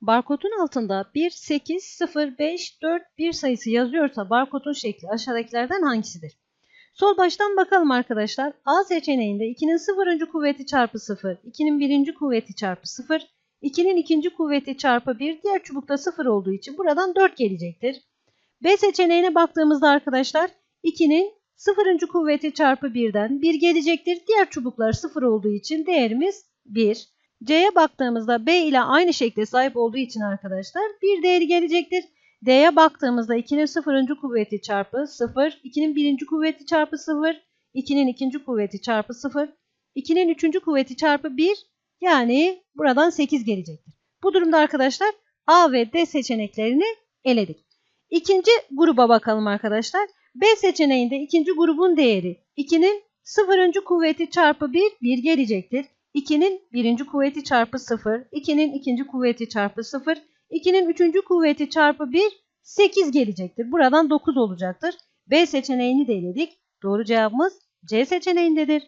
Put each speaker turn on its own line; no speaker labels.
Barkodun altında 1, 8, 0, 5, 4, 1 sayısı yazıyorsa barkodun şekli aşağıdakilerden hangisidir? Sol baştan bakalım arkadaşlar. A seçeneğinde 2'nin 0. kuvveti çarpı 0, 2'nin 1. kuvveti çarpı 0, 2'nin 2. kuvveti çarpı 1, diğer çubukta 0 olduğu için buradan 4 gelecektir. B seçeneğine baktığımızda arkadaşlar 2'nin 0. kuvveti çarpı 1'den 1 gelecektir. Diğer çubuklar 0 olduğu için değerimiz 1. C'ye baktığımızda B ile aynı şekle sahip olduğu için arkadaşlar 1 değeri gelecektir. D'ye baktığımızda 2'nin 0. kuvveti çarpı 0, 2'nin 1. kuvveti çarpı 0, 2'nin 2. kuvveti çarpı 0, 2'nin 3. kuvveti çarpı 1 yani buradan 8 gelecektir. Bu durumda arkadaşlar A ve D seçeneklerini eledik. İkinci gruba bakalım arkadaşlar. B seçeneğinde ikinci grubun değeri 2'nin 0. kuvveti çarpı 1, 1 gelecektir. 2'nin 1. kuvveti çarpı 0, 2'nin 2. kuvveti çarpı 0, 2'nin 3. kuvveti çarpı 1, 8 gelecektir. Buradan 9 olacaktır. B seçeneğini de eledik. Doğru cevabımız C seçeneğindedir.